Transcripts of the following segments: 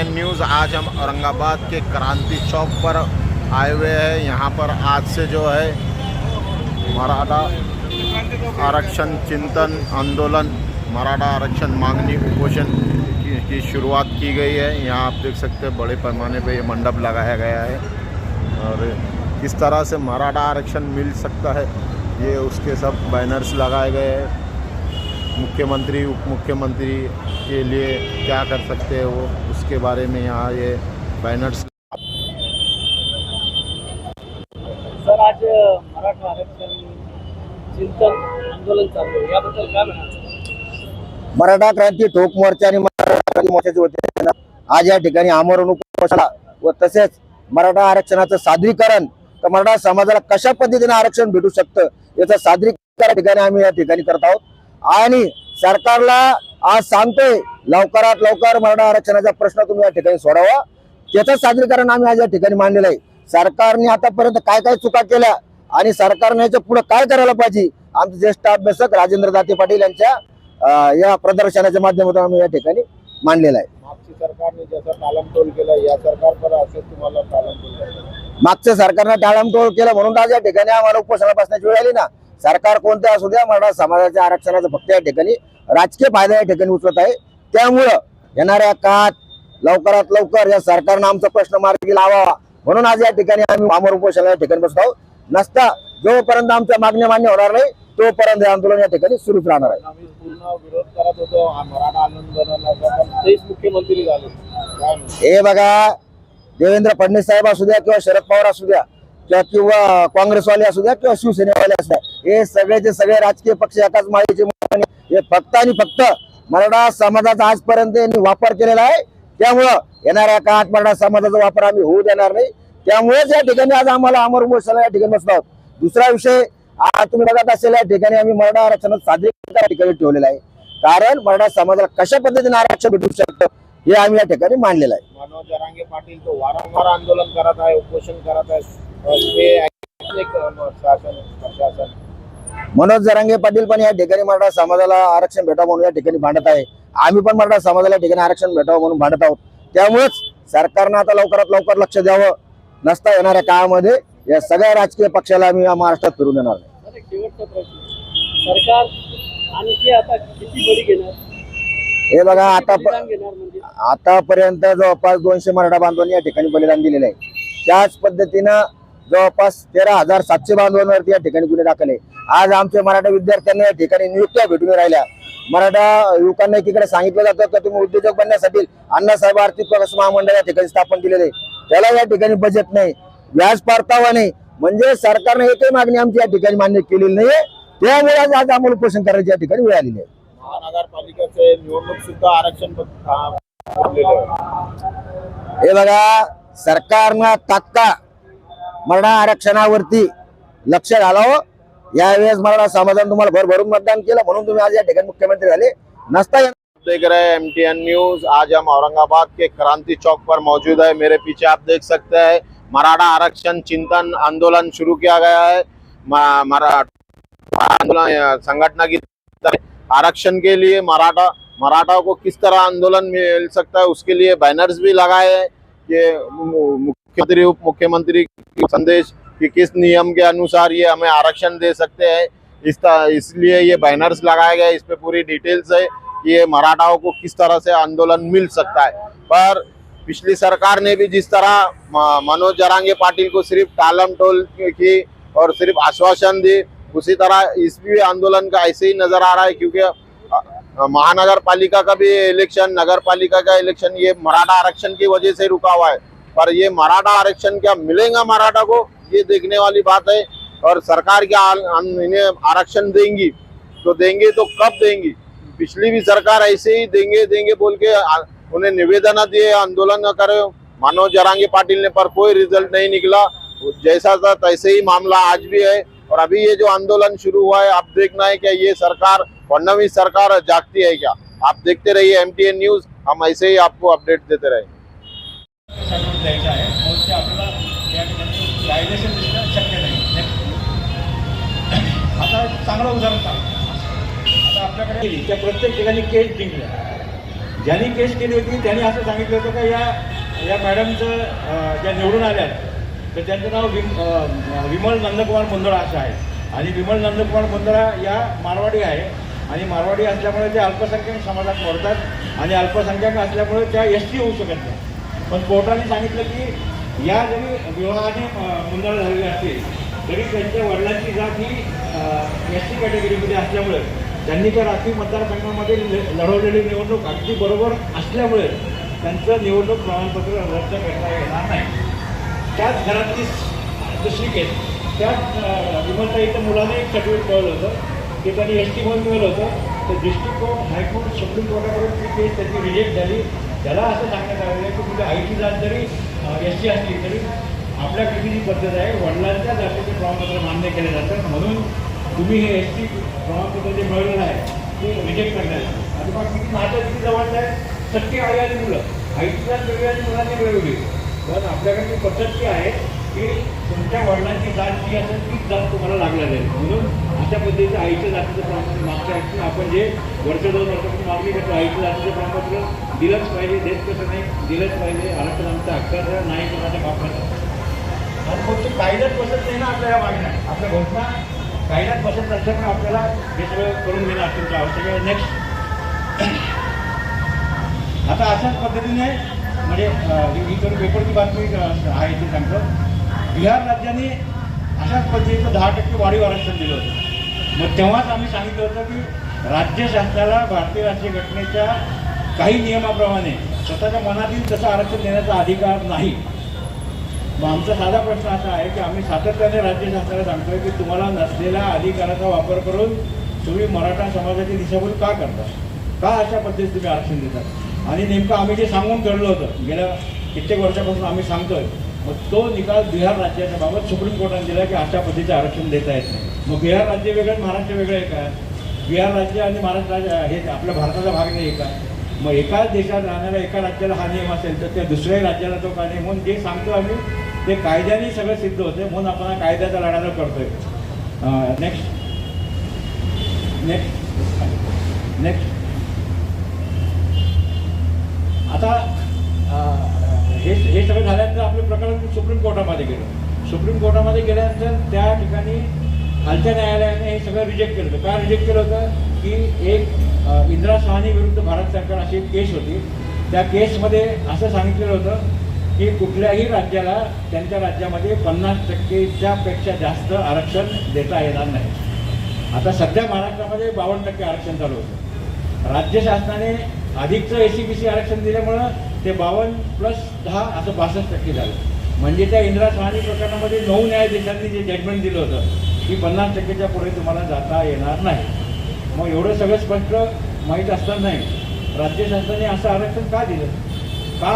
N news आज हम औरंगाबाद के क्रांति चौक पर आए हुए हैं। यहाँ पर आज से जो है मराठा आरक्षण चिंतन आंदोलन मराठा आरक्षण मांगनी उपोषण की, की शुरुआत की गई है। यहाँ आप देख सकते हैं बड़े पैमाने पे ये मंडप लगाया गया है। और किस तरह से मराठा आरक्षण मिल सकता है ये उसके सब बैनर्स लगाए गए हैं। मुख्यमंत्री उप मुख्यमंत्री के लिए क्या कर सकते हैं वो? उसके बारे में यहाँ ये बैनर्स सर आज मराठा आरक्षण चिंतन आंदोलन चालू आहे. याबद्दल काय म्हणाल? मराठा क्रांती ठोक मोर्चा आणि मराठा क्रांती वतीने आज या ठिकाणी आमरण उपोषणा व तसेच मराठा आरक्षणाचं सादरीकरण तर मराठा समाजाला कशा पद्धतीने आरक्षण भेटू शकतं याचं सादरीकरण ठिकाणी आम्ही या ठिकाणी करत आहोत. आणि सरकारला आज सांगतोय लवकरात लवकर मराठा आरक्षणाचा प्रश्न तुम्ही या ठिकाणी सोडावा. त्याचं सादरीकरण आम्ही आज या ठिकाणी मांडलेलं आहे. सरकारने आतापर्यंत काय काय चुका केल्या आणि सरकारने याच्यापुढे काय करायला पाहिजे? आमचे ज्येष्ठ अभ्यासक राजेंद्र दाते पाटील यांच्या या प्रदर्शनाच्या माध्यमातून आम्ही या ठिकाणी मांडलेला आहे. मागच्या सरकारनं टाळमटोळ केलं म्हणून आज या ठिकाणी आम्हाला उपोषणा बसण्याची वेळ आली ना. सरकार कोणत्या असू द्या मराठा समाजाच्या आरक्षणाचा फक्त या ठिकाणी राजकीय फायदा या ठिकाणी उचलत आहे. त्यामुळं येणाऱ्या काळात लवकरात लवकर या सरकारनं आमचा प्रश्न मार्गी लावावा. म्हणून आज या ठिकाणी आम्ही आमर उपोषणा या ठिकाणी बसतो आहोत. नसता जोपर्यंत आमच्या मागण्या मान्य होणार नाही तोपर्यंत हे आंदोलन या ठिकाणी सुरूच राहणार आहे? हे बघा देवेंद्र फडणवीस साहेब असू द्या किंवा शरद पवार असू द्या किंवा किंवा काँग्रेसवाले असू द्या किंवा शिवसेनेवाले असू द्या हे सगळेचे सगळे राजकीय पक्ष एकाच माळीचे ठिकाणी हे फक्त आणि फक्त मराठा समाजाचा आजपर्यंत यांनी वापर केलेला आहे. त्यामुळं येणाऱ्या काळात मराठा समाजाचा वापर आम्ही होऊ देणार नाही. त्यामुळेच या ठिकाणी आज आम्हाला अमर मोर्चाला या ठिकाणी बसणार दुसरा विषय आज तुम्ही बघत असेल या ठिकाणी आम्ही मराठा आरक्षणात साजरी त्या ठिकाणी ठेवलेलं आहे. कारण मराठा समाजाला कशा पद्धतीने आरक्षण भेटू शकतं हे आम्ही या ठिकाणी मांडलेलं आहे. जरांगे पाटील तो वारंवार आंदोलन करत आहे उपोषण करत आहे. मनोज जरांगे पाटील पण या ठिकाणी मराठा समाजाला आरक्षण भेटावं म्हणून या ठिकाणी भांडत आहे. आम्ही पण मराठा समाजाला या ठिकाणी आरक्षण भेटावं म्हणून भांडत आहोत. त्यामुळेच सरकारनं आता लवकरात लवकर लक्ष द्यावं. नसता येणाऱ्या काळामध्ये या सगळ्या राजकीय पक्षाला आम्ही या महाराष्ट्रात फिरून देणार नाही. सर एक शेवटचा प्रश्न. सरकार आणखी आता किती बळी घेणार? हे बघा आता म्हणजे? आतापर्यंत जवळपास दोनशे मराठा बांधवांनी या ठिकाणी बलिदान दिलेलं आहे. त्याच पद्धतीनं जवळपास तेरा हजार सातशे बांधवांवरती या ठिकाणी गुन्हे दाखल आहे. आज आमच्या मराठा विद्यार्थ्यांना या ठिकाणी नियुक्त्या भेटून राहिल्या. मराठा युवकांना एकीकडे सांगितलं जातं की तुम्ही उद्योजक बनण्यासाठी अण्णासाहेब आर्थिक विकास महामंडळ या ठिकाणी स्थापन केलेलं त्याला या ठिकाणी बजेट नाही. व्याज परतावा नाही. म्हणजे सरकारने एकही मागणी आमची या ठिकाणी मान्य केलेली नाहीये. त्यामुळे आज आम्हाला उपोषण करायची या ठिकाणी वेळ आलेली आहे. महानगरपालिकेचे निवडणूक सुद्धा आरक्षण. हे बघा सरकारनं तात्काळ मराठा आरक्षणावरती लक्ष घालावं. यावेळेस मराठा समाजाने तुम्हाला भरभरून मतदान तुम्ही आज या मुख्यमंत्री झाले. देख रहे हैं एम टी एन न्यूज़ आज हम औरंगाबाद के क्रांति चौक पर मौजूद है। मेरे पीछे आप देख सकते हैं, मराठा आरक्षण चिंतन आंदोलन शुरू किया गया है। आंदोलन संगठन की आरक्षण के लिए मराठा मराठा को किस तरह आंदोलन मिल सकता है, उसके लिए बैनर्स भी लगाए हैं कि मुख्यमंत्री उप मुख्यमंत्री संदेश कि किस नियम के अनुसार ये हमें आरक्षण दे सकते हैं। इस इसलिए ये बैनर्स लगाए गए इस पर पूरी डिटेल्स है कि ये मराठाओं को किस तरह से आंदोलन मिल सकता है। पर पिछली सरकार ने भी जिस तरह मनोज जरांगे पाटिल को सिर्फ़ टालम टोल की और सिर्फ़ आश्वासन दी, उसी तरह इस भी आंदोलन का ऐसे ही नज़र आ रहा है क्योंकि महानगर पालिका का भी इलेक्शन नगर पालिका का इलेक्शन ये मराठा आरक्षण की वजह से रुका हुआ है। पर ये मराठा आरक्षण क्या मिलेगा मराठा को? ये देखने वाली बात है। और सरकार क्या इन्हें आरक्षण देंगी? तो देंगे तो कब देंगी? पिछली भी सरकार ऐसे ही देंगे देंगे बोल के उन्हें निवेदन दिए, आंदोलन करे। मनोज जरांगे पाटिल ने पर कोई रिज़ल्ट नहीं निकला। जैसा था तैसे ही मामला आज भी है। और अभी ये जो आंदोलन शुरू हुआ है, आप देखना है क्या ये सरकार, फडणवीस सरकार जागती है क्या? आप देखते रहिए एम टी एन न्यूज़ हम ऐसे ही आपको अपडेट देते रहेंगे आहे. ते आपल्याला या ठिकाणी शक्य नाही. आता चांगलं उदाहरण सांग आता आपल्याकडे त्या प्रत्येक ठिकाणी केस जिंकल्या. ज्यांनी केस केली होती त्यांनी असं सांगितलं होतं का या या मॅडमचं ज्या निवडून आल्या तर त्यांचं नाव विम विमल नंदकुमार मुंदळा असं आहे. आणि विमल नंदकुमार मुंदळा या मारवाडी आहे. आणि मारवाडी असल्यामुळे ते अल्पसंख्याक समाजात मोडतात. आणि अल्पसंख्याक असल्यामुळे त्या एस टी होऊ शकत नाही. पण कोर्टाने सांगितलं की या जरी विवाहाने मुंदळ झालेली असतील तरी त्यांच्या वडिलांची जात ही एस टी कॅटेगरीमध्ये असल्यामुळे त्यांनी त्या रात्री मतदारसंघामध्ये लढवलेली निवडणूक अगदी बरोबर असल्यामुळे त्यांचं निवडणूक प्रमाणपत्र रद्द करता येणार नाही. त्याच घरातली दुसरी केस त्याच विमलताईच्या मुलाने एक सर्टिफिकेट मिळवलं होतं ते त्यांनी एस टी मिळवलं होतं तर district court high court supreme कोर्टाकडून ती केस त्यांची रिजेक्ट झाली. त्याला असं सांगण्यात आलेलं आहे की तुझ्या आईची जात जरी एस टी असली तरी आपल्या जी पद्धत आहे. वडिलांच्या जातीचे प्रमाणपत्र मान्य केले जातं म्हणून तुम्ही हे एस टी प्रमाणपत्र जे मिळवलेलं आहे ते रिजेक्ट करण्यात आलं. आणि मग किती नातं किती जवळचं आहे. सट्टी आई आणि मुलं. आईची जात वेगळी आणि मुलांनी मिळवली. पण आपल्याकडे ती पद्धत जी आहे की तुमच्या वडिलांची जात जी असेल तीच जात तुम्हाला लागल्या जाईल म्हणून अशा पद्धतीचं आईच्या जातीचं प्रमाणपत्र मागच्या आपण जे वर्ष दोन वर्षापासून मागणी करतो आईच्या जातीचं प्रमाणपत्र दिलंच पाहिजे देश कसं नाही दिलंच पाहिजे. आरक्षण आमचं हक्काचं नाही कोणाच्या बापाचं. आणि मग ते कायद्यात बसत नाही ना आपल्या या मागण्या आपल्या घोषणा कायद्यात बसत नसल्यामुळे आपल्याला हे सगळं करून घेणं अत्यंत आवश्यक आहे. नेक्स्ट आता अशाच पद्धतीने म्हणजे अं, ही तर पेपरची बातमी आहे ते सांगतो. बिहार राज्याने अशाच पद्धतीचं दहा टक्के वाढीव आरक्षण दिलं होतं. मग तेव्हाच आम्ही सांगितलं होतं की राज्य शासनाला भारतीय राज्य घटनेच्या काही नियमाप्रमाणे स्वतःच्या मनातील तसं आरक्षण देण्याचा अधिकार नाही. मग आमचा साधा प्रश्न असा आहे की आम्ही सातत्याने राज्य शासनाला सांगतोय की तुम्हाला नसलेल्या अधिकाराचा वापर करून तुम्ही मराठा समाजाची दिशाभूल का करता? का अशा पद्धतीत तुम्ही आरक्षण देतात आणि नेमकं आम्ही जे सांगून घडलं होतं गेल्या कित्येक वर्षापासून आम्ही सांगतोय मग तो निकाल बिहार राज्याच्या बाबत सुप्रीम कोर्टाने दिला की अशा पद्धतीचं आरक्षण देता येत नाही. मग बिहार राज्य वेगळं महाराष्ट्र वेगळं आहे का? बिहार राज्य आणि महाराष्ट्र राज्य हे आपल्या भारताचा भाग नाही आहे का? मग एकाच देशात राहणाऱ्या एका राज्याला हा नियम असेल तर त्या दुसऱ्याही राज्याला तो का नियम म्हणून जे सांगतो आम्ही ते कायद्याने सगळं सिद्ध होते म्हणून आपण कायद्याचा लढा करतोय. नेक्स्ट नेक्स्ट नेक्स्ट आता हे हे सगळं झाल्यानंतर आपलं प्रकरण सुप्रीम कोर्टामध्ये गेलं. सुप्रीम कोर्टामध्ये गेल्यानंतर त्या ठिकाणी खालच्या न्यायालयाने हे सगळं रिजेक्ट केलं होतं. काय रिजेक्ट केलं होतं? की एक इंदिरा सहानी विरुद्ध भारत सरकार अशी एक केस होती. त्या केसमध्ये असं सांगितलेलं होतं की कुठल्याही राज्याला त्यांच्या राज्यामध्ये पन्नास टक्केच्या पेक्षा जास्त आरक्षण देता येणार नाही. आता सध्या महाराष्ट्रामध्ये बावन्न टक्के आरक्षण चालू होतं. राज्य शासनाने अधिकचं ए सी बी सी आरक्षण दिल्यामुळं ते बावन्न प्लस दहा असं बासष्ट टक्के झालं. म्हणजे त्या इंदिरा सहानी प्रकरणामध्ये नऊ न्यायाधीशांनी जे जजमेंट दिलं होतं की पन्नास टक्केच्या पुढे तुम्हाला जाता येणार नाही. मग एवढं सगळं स्पष्ट माहीत असतानाही राज्य शासनाने असं आरक्षण का दिलं? का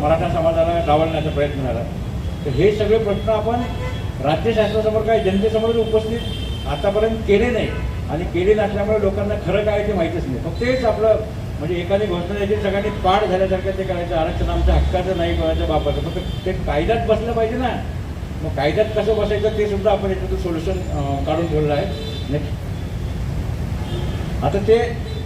मराठा समाजाला डावलण्याचा प्रयत्न झाला? तर हे सगळे प्रश्न आपण राज्य शासनासमोर काय जनतेसमोर उपस्थित आतापर्यंत केले नाही आणि केले नसल्यामुळे लोकांना खरं काय ते माहीतच नाही. फक्त तेच आपलं म्हणजे एखादी घोषणा द्यायची सगळ्यांनी पाठ झाल्यासारखं ते करायचं. आरक्षण आमच्या हक्काचं नाही कोणाच्या बापाचं. फक्त ते कायद्यात बसलं पाहिजे ना. मग कायद्यात कसं बसायचं ते सुद्धा आपण याच्यातून सोल्युशन काढून ठेवलं आहे. नेक्स्ट आता ते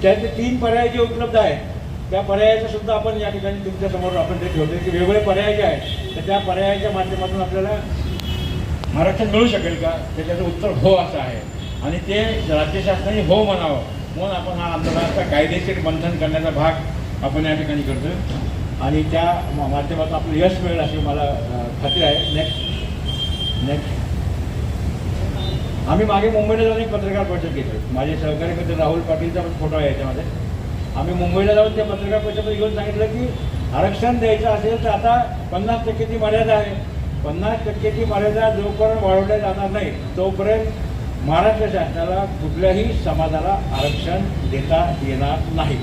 त्याचे तीन पर्याय जे उपलब्ध आहेत त्या पर्यायाचं सुद्धा आपण या ठिकाणी तुमच्यासमोर आपण ते ठेवतो की वेगवेगळे पर्याय जे आहेत तर त्या पर्यायाच्या माध्यमातून आपल्याला आरक्षण मिळू शकेल का? त्याच्याचं उत्तर हो असं आहे. आणि ते राज्य शासनाने हो म्हणावं. म्हणून आपण हा आंदोलनाचा कायदेशीर बंधन करण्याचा भाग आपण या ठिकाणी करतो आणि त्या मा- माध्यमातून आपलं यश मिळेल अशी मला खात्री आहे. नेक्स्ट नेक्स्ट आम्ही मागे मुंबईला जाऊन एक पत्रकार परिषद घेतली. माझे सहकारी मित्र राहुल पाटीलचा पण फोटो आहे याच्यामध्ये. आम्ही मुंबईला जाऊन त्या पत्रकार परिषदेत घेऊन सांगितलं की आरक्षण द्यायचं असेल तर आता पन्नास टक्केची मर्यादा आहे. पन्नास टक्केची मर्यादा जोपर्यंत वाढवल्या जाणार नाही तोपर्यंत महाराष्ट्र शासनाला कुठल्याही समाजाला आरक्षण देता येणार नाही.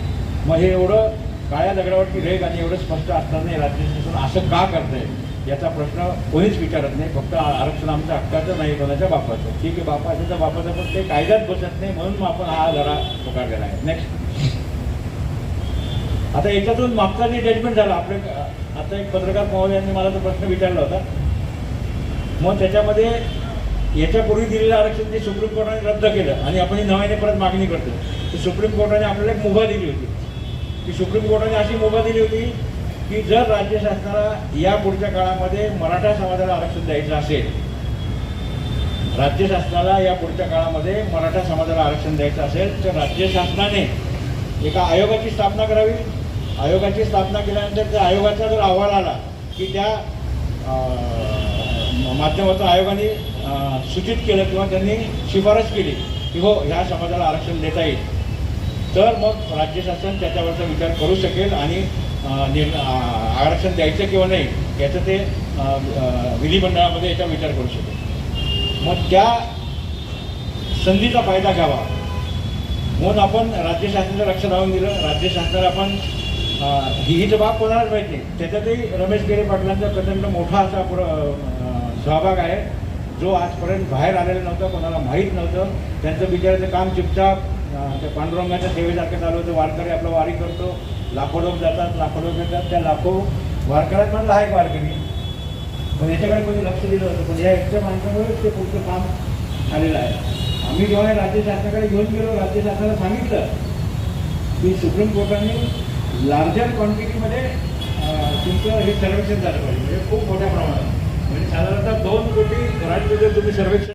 मग हे एवढं काळ्या दगडावरती रेग आणि एवढं स्पष्ट असताना राज्य शासन असं का करतंय? याचा प्रश्न कोणीच विचारत नाही. फक्त आरक्षण आमच्या हक्काचं नाही कोणाच्या बापाचं. ठीक आहे बापाचं तर बापाचं पण ते कायद्यात बसत नाही म्हणून मग आपण हा लढा पुकारलेला आहे. नेक्स्ट आता याच्यातून मागचा जे जजमेंट झाला आपले आता एक पत्रकार महोदयांनी मला तो प्रश्न विचारला होता. मग त्याच्यामध्ये याच्यापूर्वी दिलेलं आरक्षण जे सुप्रीम कोर्टाने रद्द केलं आणि आपण नव्याने परत मागणी करतो तर सुप्रीम कोर्टाने आपल्याला एक मुभा दिली होती. की सुप्रीम कोर्टाने अशी मुभा दिली होती की जर राज्य शासनाला या पुढच्या काळामध्ये मराठा समाजाला आरक्षण द्यायचं असेल राज्य शासनाला या पुढच्या काळामध्ये मराठा समाजाला आरक्षण द्यायचं असेल तर राज्य शासनाने एका आयोगाची स्थापना करावी. आयोगाची स्थापना केल्यानंतर त्या आयोगाचा जर अहवाल आला की त्या माध्यमातून आयोगाने सूचित केलं किंवा त्यांनी शिफारस केली की हो ह्या समाजाला आरक्षण देता येईल तर मग राज्य शासन त्याच्यावरचा विचार करू शकेल आणि आरक्षण द्यायचं किंवा नाही याचं ते विधिमंडळामध्ये याचा विचार करू शकेल मग त्या संधीचा फायदा घ्यावा. म्हणून आपण राज्य शासनाचं लक्ष लावून दिलं. राज्य शासनाला आपण अं, ही बाब कोणालाच माहिती नाही. त्याच्यातही रमेश केरे पाटलांचा प्रचंड मोठा असा पुर सहभाग आहे. जो आजपर्यंत बाहेर आलेला नव्हता कोणाला माहीत नव्हतं. त्यांचं बिचाराचं काम चुपचाप त्या पांडुरंगाच्या सेवेसारखं चालू होतं. वारकरी आपलं वारी करतो. लाखो लोक जातात लाखो लोक येतात त्या लाखो वारकऱ्यांमधला म्हणलं आहे वारकरी. पण याच्याकडे कोणी लक्ष दिलं होतं. पण या एकट्या माणसामुळे ते पुढचं काम आलेलं आहे. आम्ही जेव्हा राज्य शासनाकडे घेऊन गेलो राज्य शासनाला सांगितलं की सुप्रीम कोर्टाने लार्जर क्वांटिटीमध्ये तुमचं हे सर्वेक्षण झालं पाहिजे. म्हणजे खूप मोठ्या प्रमाणात. म्हणजे साधारणतः दोन कोटी घरांचे जर तुम्ही सर्वेक्षण